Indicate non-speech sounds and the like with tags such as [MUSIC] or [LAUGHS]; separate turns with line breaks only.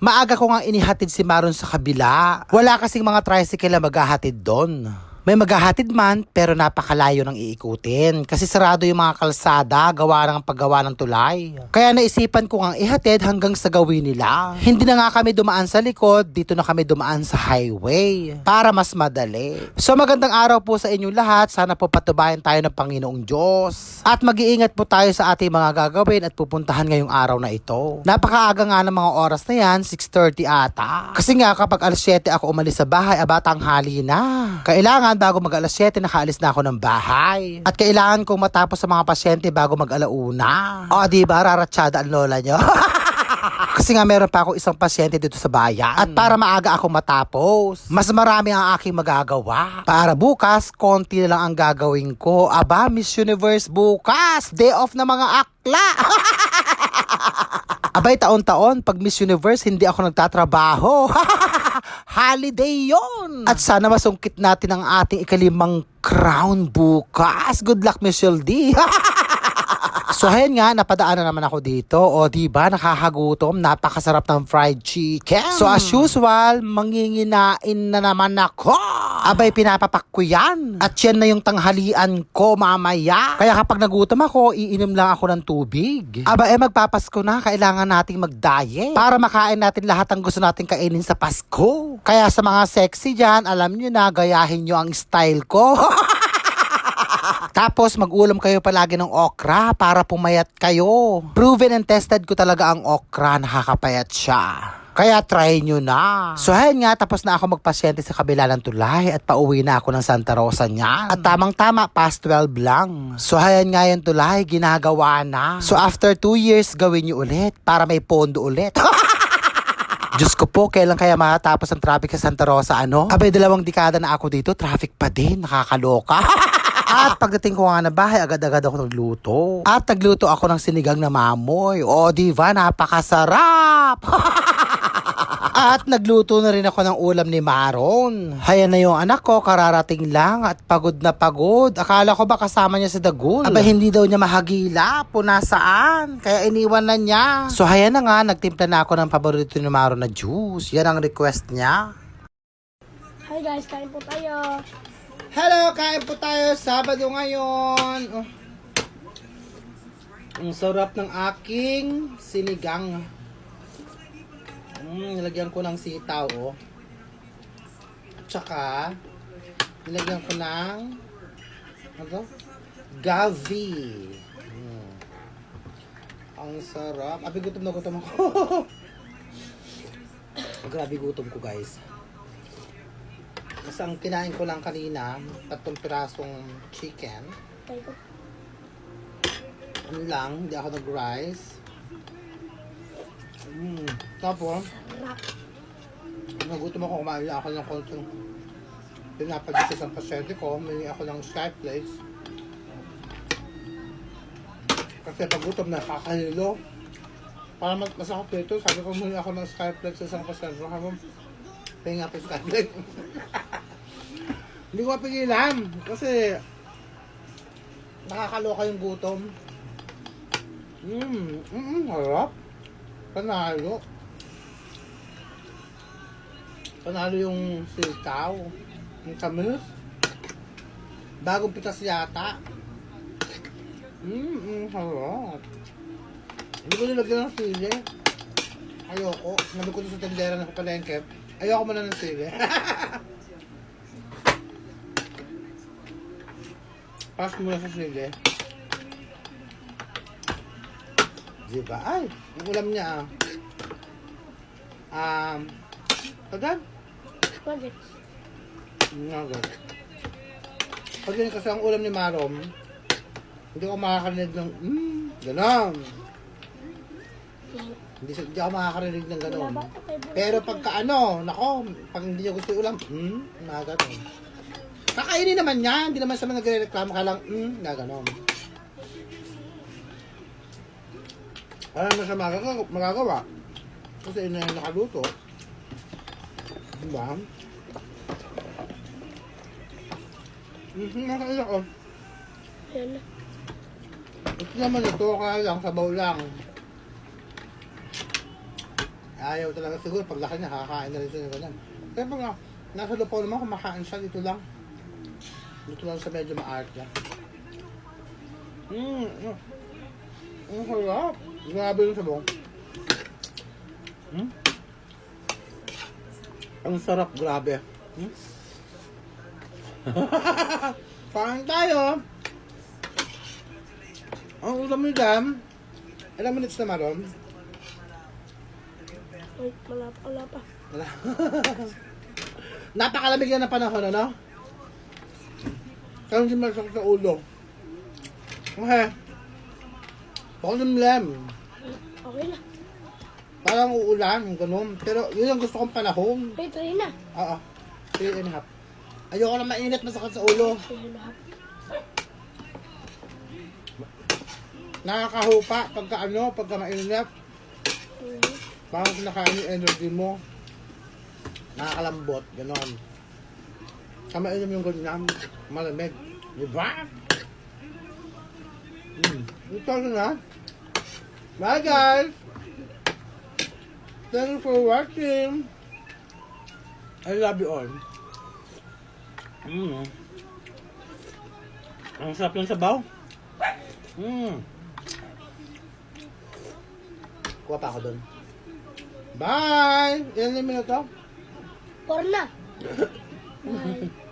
Maaga ko nga inihatid si Maron sa kabila. Wala kasing mga tricycle na maghahatid doon. May maghahatid man, pero napakalayo ng iikutin. Kasi sarado yung mga kalsada, gawa ng paggawa ng tulay. Kaya naisipan ko nga ihatid hanggang sa gawin nila. Hindi na nga kami dumaan sa likod, dito na kami dumaan sa highway. Para mas madali. So magandang araw po sa inyong lahat. Sana po patubayan tayo ng Panginoong Diyos. At mag-iingat po tayo sa ating mga gagawin at pupuntahan ngayong araw na ito. Napakaaga nga ng mga oras na yan, 6.30 ata. Kasi nga kapag alas 7 ako umalis sa bahay, abatang hali na. Kailangan bago mag alas 7, nakaalis na ako ng bahay. At kailangan kong matapos sa mga pasyente bago mag alauna. O, di ba? Raratsyada ang lola nyo. [LAUGHS] Kasi nga meron pa ako isang pasyente dito sa bayan. At para maaga ako matapos, mas marami ang aking magagawa. Para bukas, konti na lang ang gagawin ko. Aba, Miss Universe bukas! Day off na mga akla! [LAUGHS] Abay, taon-taon, pag Miss Universe, hindi ako nagtatrabaho. [LAUGHS] Holiday yon. At sana masungkit natin ang ating ikalimang crown bukas. Good luck, Miss D. [LAUGHS] So ayan nga, napadaan na naman ako dito. O di ba nakakagutom, napakasarap ng fried chicken. So as usual, manginginain na naman ako. Abay, pinapapak ko yan. At yan na yung tanghalian ko mamaya. Kaya kapag nagutom ako, iinom lang ako ng tubig. Aba, eh magpapasko na, kailangan nating mag-diet. Para makain natin lahat ang gusto nating kainin sa Pasko. Kaya sa mga sexy dyan, alam nyo na, gayahin nyo ang style ko. [LAUGHS] Tapos mag-ulam kayo palagi ng okra para pumayat kayo. Proven and tested ko talaga ang okra, nakakapayat siya. Kaya try nyo na. So ayan nga, tapos na ako magpasyente sa kabila ng tulay at pauwi na ako ng Santa Rosa niyan. At tamang-tama, past 12 lang. So ayan nga yung tulay, ginagawa na. So after 2 years, gawin nyo ulit para may pondo ulit. [LAUGHS] Diyos ko po, kailan kaya matapos ang traffic sa Santa Rosa, ano? Abay, dalawang dekada na ako dito, traffic pa din, nakakaloka. [LAUGHS] At pagdating ko nga na bahay, agad-agad ako nagluto. At nagluto ako ng sinigang na mamoy. O, diva, napakasarap! [LAUGHS] At nagluto na rin ako ng ulam ni Maron. Hayan na yung anak ko, kararating lang at pagod na pagod. Akala ko ba kasama niya sa dagul? Aba, hindi daw niya mahagila, punasaan. Kaya iniwan na niya. So hayan na nga, nagtimpla na ako ng paborito ni Maron na juice. Yan ang request niya.
Hi guys, kain po tayo.
Hello, kain po tayo Sabado ngayon. Oh. Ang sarap ng aking sinigang. Mm, nilagyan ko ng sitaw, oh. At saka, nilagyan ko ng, ano? Gavi. Mm. Ang sarap. Abi, gutom na gutom ako. [LAUGHS] Grabe gutom ko, guys. Kasi ang kinain ko lang kanina, tatlong pirasong chicken. Ano lang, hindi ako nag-rice. Mm. Tapos, nagutom ako, kumain lang ako ng konting pinapadito sa pasyente ko. May ako ng Sky Place. Kasi pag gutom na, kakahilo. Para mas masakot dito, sabi ko muli ako ng Sky Place sa isang pasyente. Ko, pahinga pa yung Place. Hindi ko mapigilan. Kasi, nakakaloka yung gutom. Mmm, mmm, harap. Panalo. Panalo yung sitaw. Yung tamis. Bagong pitas yata. Mmm, mm, harap. Hindi ko nilagyan ng sili. Ayoko. Sabi ko sa tendera ng palengke. Ayoko mo na ng sili. [LAUGHS] Pass mo na sa sili. Diba? Ay, yung ulam niya ah. Um, agad?
Bakit?
Agad. Pag yun kasi ang ulam ni Marom, hindi ko makakarinig ng, mm, gano'n. Hindi, hindi ako makakarinig ng
Wala Boss?
Pero pagka ano, nako, pag hindi niya gusto yung ulam, hmm, mga ganon. Kakainin naman niya, hindi naman siya nagre-reklamo ka lang, hmm, na ganon. Ano naman siya magagawa, magagawa? Kasi ina yung nakaluto. Diba? Mhm, nakaila ko.
Yan na.
Ito naman ito, kaya lang, sabaw lang.
Ayaw talaga siguro. Pag laki niya, kakain na rin siya ng ganyan. Pero pag ah, nasa lupaw naman, kumakain siya dito lang. Dito lang sa medyo maart niya. Mmm, mm. Ang sarap. Grabe yung sabong. Hmm? Ang sarap, grabe. Hmm? [LAUGHS] Kain tayo. Ang ulam mo dam. Ilang minutes na maron?
Wait, wala pa, wala pa.
Wala. [LAUGHS] Napakalamig yan ng panahon, ano? Kaya hindi masakit sa ulo. Okay. Pakulimlem.
Okay na.
Parang uulan, ganun. Pero yun ang gusto kong panahon.
Wait, three na.
Oo. Three and a half. Ayoko na mainit, masakit sa ulo.
Three and a half.
Nakakahupa pagka ano, pagka mainit.
Mhm.
Parang kinakain yung energy mo. Nakakalambot, ganon. Kama inom yung ganyan, malamig. Di ba? Hmm. Ito na. Bye guys! Thank you for watching. I love you all. Mm. Ang sarap ng sabaw. Mm. Kuha pa ako doon. Bye! Ilan na minuto?
Four na. Bye.